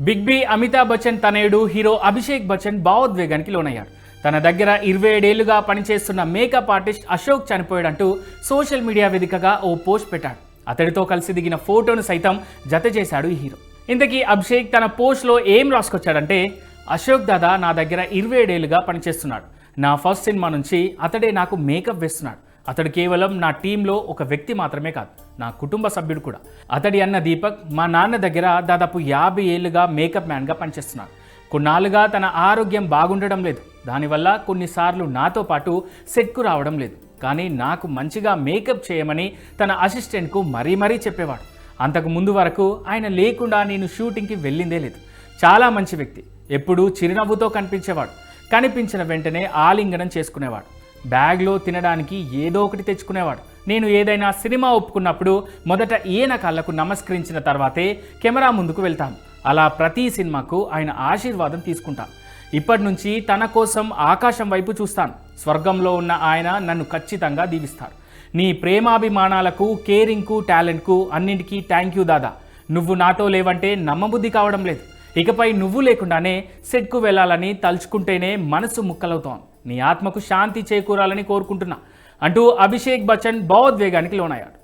Big B Amitabh Bachchan తనయుడు hero Abhishek Bachchan భావోద్వేగానికి లోనయ్యాడు తన దగ్గర ఇరవై ఏడేళ్ళుగా పనిచేస్తున్న మేకప్ ఆర్టిస్ట్ అశోక్ చనిపోయాడంటూ సోషల్ మీడియా వేదికగా ఓ పోస్ట్ పెట్టాడు. అతడితో కలిసి దిగిన ఫోటోను సైతం జత చేశాడు ఈ హీరో. ఇంతకీ అభిషేక్ తన పోస్ట్లో ఏం రాసుకొచ్చాడంటే అశోక్ దాదా నా దగ్గర ఇరవై ఏడేళ్ళుగా పనిచేస్తున్నాడు. నా ఫస్ట్ సినిమా నుంచి అతడే నాకు మేకప్ వేస్తున్నాడు. అతడు కేవలం నా టీంలో ఒక వ్యక్తి మాత్రమే కాదు. నా కుటుంబ సభ్యుడు కూడా. అతడి అన్న దీపక్ మా నాన్న దగ్గర దాదాపు యాభై ఏళ్ళుగా మేకప్ మ్యాన్గా పనిచేస్తున్నాడు. కొన్నాళ్ళుగా తన ఆరోగ్యం బాగుండడం లేదు. దానివల్ల కొన్నిసార్లు నాతో పాటు సెట్కు రావడం లేదు. కానీ నాకు మంచిగా మేకప్ చేయమని తన అసిస్టెంట్కు మరీ మరీ చెప్పేవాడు. అంతకు ముందు వరకు ఆయన లేకుండా నేను షూటింగ్కి వెళ్ళిందే లేదు. చాలా మంచి వ్యక్తి. ఎప్పుడూ చిరునవ్వుతో కనిపించేవాడు. కనిపించిన వెంటనే ఆలింగనం చేసుకునేవాడు. బ్యాగ్లో తినడానికి ఏదో ఒకటి తెచ్చుకునేవాడు. నేను ఏదైనా సినిమా ఒప్పుకున్నప్పుడు మొదట ఈయన కళ్ళకు నమస్కరించిన తర్వాతే కెమెరా ముందుకు వెళ్తాను అలా ప్రతి సినిమాకు ఆయన ఆశీర్వాదం తీసుకుంటాను ఇప్పటి నుంచి తన కోసం ఆకాశం వైపు చూస్తాను. స్వర్గంలో ఉన్న ఆయన నన్ను ఖచ్చితంగా దీవిస్తాడు నీ ప్రేమాభిమానాలకు కేరింగ్కు టాలెంట్కు అన్నింటికీ థ్యాంక్ యూ దాదా. నువ్వు నాతో లేవంటే నమ్మబుద్ధి కావడం లేదు. ఇకపై నువ్వు లేకుండానే సెట్కు వెళ్ళాలని తలుచుకుంటేనే మనసు ముక్కలవుతోంది. నీ ఆత్మకు శాంతి చేకూరాలని కోరుకుంటున్నా అంటూ అభిషేక్ బచ్చన్ భావోద్వేగానికి లోనయ్యాడు.